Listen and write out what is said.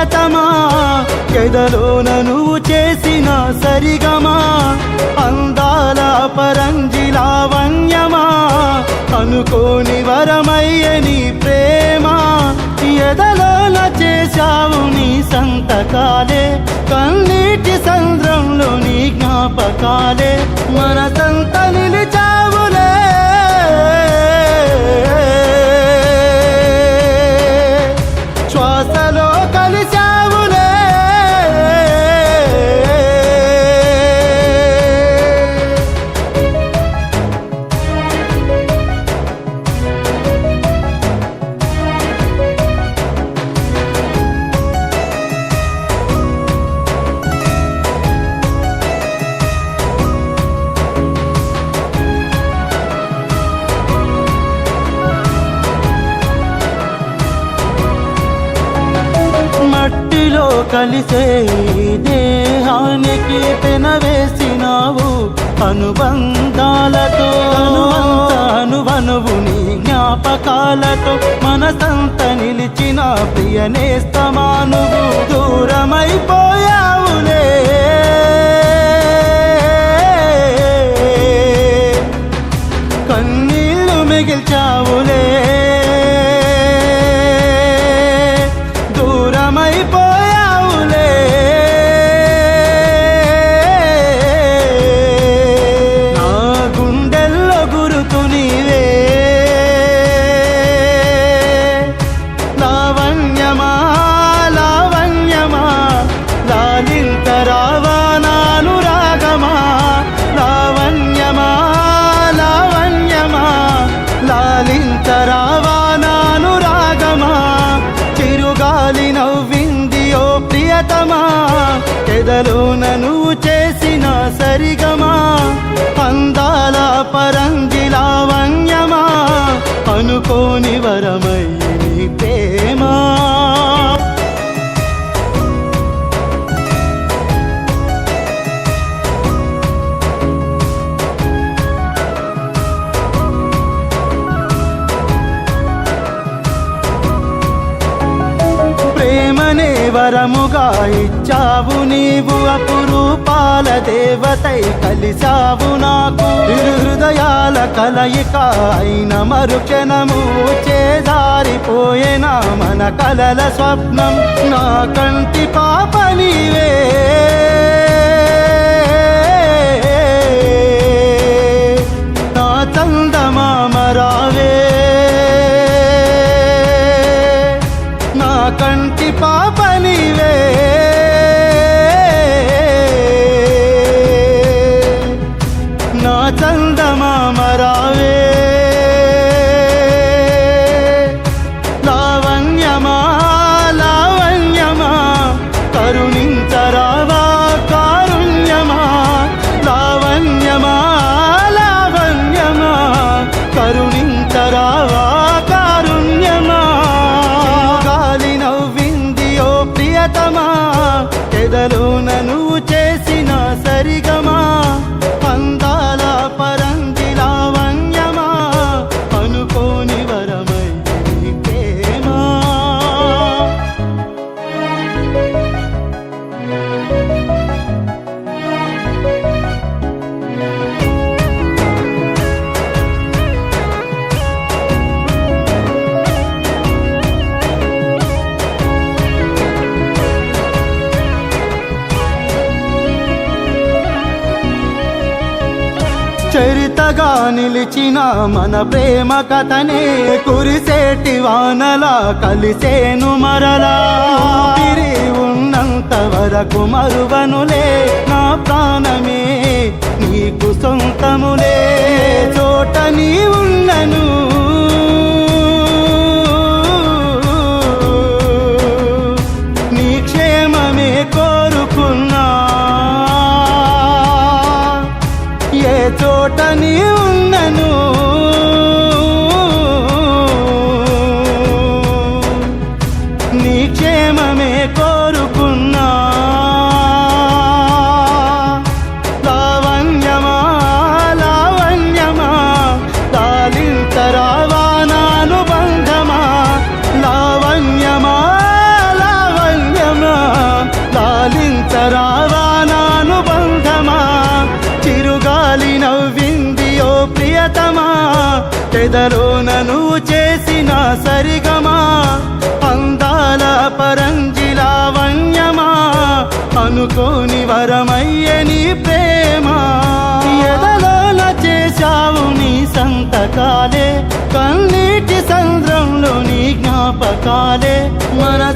ప్రియతమా ఎదలోన నువ్వు చేసిన సరిగమా? అందాల పరంజి లావణ్యమా అనుకోని వరమయ్యని ప్రేమ? ఎదలోన చేశావు నీ సంతకాలే? కన్నీటి సంద్రంలో నీ జ్ఞాపకాలే? మనసంత నిలిచావులే కలిసే ఈ దేహానికి పెనవేసినావు అనుబంధాలతో అనువంత అనువనువు నీ జ్ఞాపకాలతో మనసంత నిలిచిన ప్రియ నేస్తమానువు దూరమైపోయావులే. కన్నీళ్ళు మిగిల్చావులే. సరిగమా? అందాల పరంగి లావణ్యమా అనుకోని వరమయ్యి ప్రేమా? ప్రేమనే వరముగా ఇచ్చావు నీవు అపు అపురూపాల దేవతై కలిసావు నాకు. ఇరు హృదయాల కలయిక అయిన మరుక్షణము చేదారిపోయేన మన కలల స్వప్నం. నా కంటి పాప నీవే. ఎదలోన చరితగా నిలిచిన మన ప్రేమ కథనే కురిసేటి వానలా కలిసేను మరలా. తిరి ఉన్నంత వరకు మరువనులే నా ప్రాణమే నీకు సొంత ప్రియతమా పెదలోన నువ్వు చేసిన సరిగమా? అందాల పరంజిలావణ్యమా అనుకోని వరమయ్యే నీ ప్రేమ? ఎదలోన చేశావు నీ సంతకాలే కన్నీటి సంద్రంలో నీ జ్ఞాపకాలే. మన